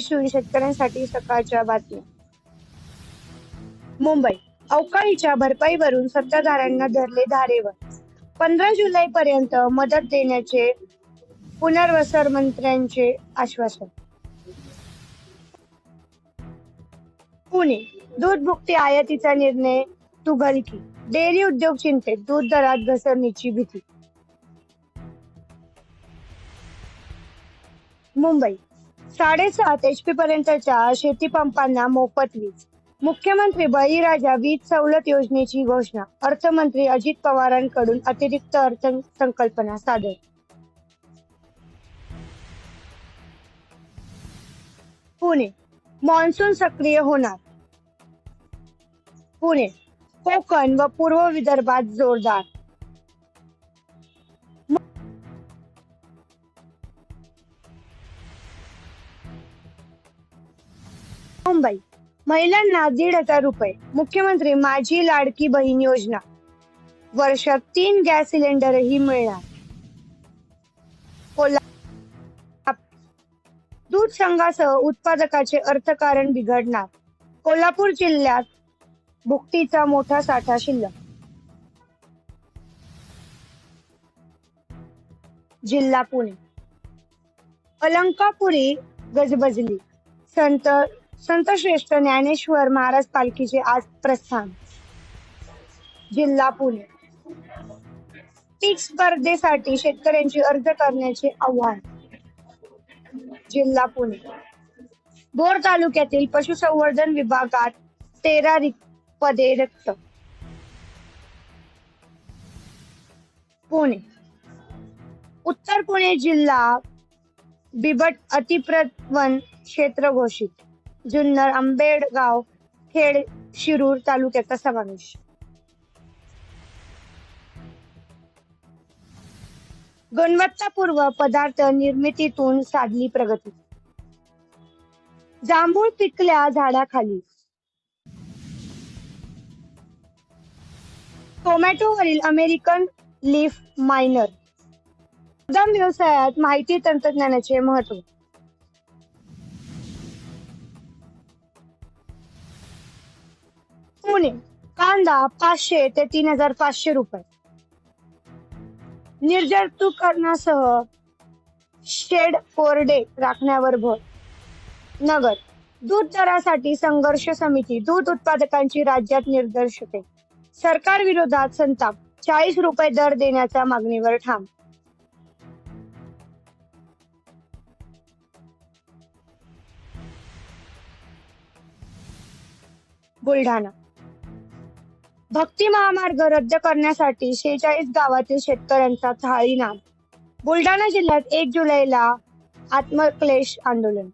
तेवीस शेतकऱ्यांसाठी सकाळच्या बातम्या. मुंबई अवकाळीच्या भरपाईवरून सत्ताधाऱ्यांना धरले धारेवर. पंधरा जुलै पर्यंत मदत देण्याचे पुनर्वसन मंत्र्यांचे आश्वासन. पुणे दूध भुकटी आयातीचा निर्णय तुघलकी डेअरी उद्योग चिंतेत दूध दरात घसरणीची भीती. मुंबई साडेसात एच पी पर्यंतच्या शेतीपंपांना मोफत वीज. मुख्यमंत्री बळीराजा वीज सवलत योजनेची घोषणा अर्थमंत्री अजित पवारांकडून अतिरिक्त अर्थसंकल्पना सादर. पुणे मान्सून सक्रिय होणार. पुणे कोकण व पूर्व विदर्भात जोरदार मुंबई. महिलांना दीड हजार रुपये. मुख्यमंत्री माझी लाडकी बहीण योजना. वर्षात तीन गॅस सिलेंडरही मिळणार. दूध संघासह उत्पादकाचे अर्थकारण बिघडणार. कोल्हापूर जिल्ह्यात भुकटीचा मोठा साठा शिल्लक. जिल्हा पुणे. अलंकापुरी गजबजली. संत संत श्रेष्ठ ज्ञानेश्वर महाराज पालखीचे आज प्रस्थान. जिल्हा पुणे. पीक स्पर्धेसाठी शेतकऱ्यांची अर्ज करण्याचे आव्हान. जिल्हा पुणे. बोर तालुक्यातील पशुसंवर्धन विभागात तेरा पदे रिक्त. पुणे. उत्तर पुणे जिल्हा बिबट अतिप्रवन क्षेत्र घोषित. जुन्नर आंबेडगाव खेड शिरूर तालुक्याचा समावेश. गुणवत्तापूर्व पदार्थ निर्मितीतून साधली प्रगती. जांभूळ पिकल्या झाडाखाली. टोमॅटोवरील अमेरिकन लीफ मायनर. व्यवसायात माहिती तंत्रज्ञानाचे महत्त्व पुणे कांदा पाचशे ते तीन हजार पाचशे रुपये. निर्जंतुकरणासह शेड कोरडे राखण्यावर भर. नगर दूध दरासाठी संघर्ष समिती दूध उत्पादकांची राज्यात निर्दर्शके सरकार विरोधात संताप चाळीस रुपये दर देण्याच्या मागणीवर ठाम. बुलढाणा भक्ती महामार्ग रद्द करण्यासाठी शेहेचाळीस गावातील शेतकऱ्यांचा थाळीनाम. बुलढाणा जिल्ह्यात एक जुलैला आत्मक्लेश आंदोलन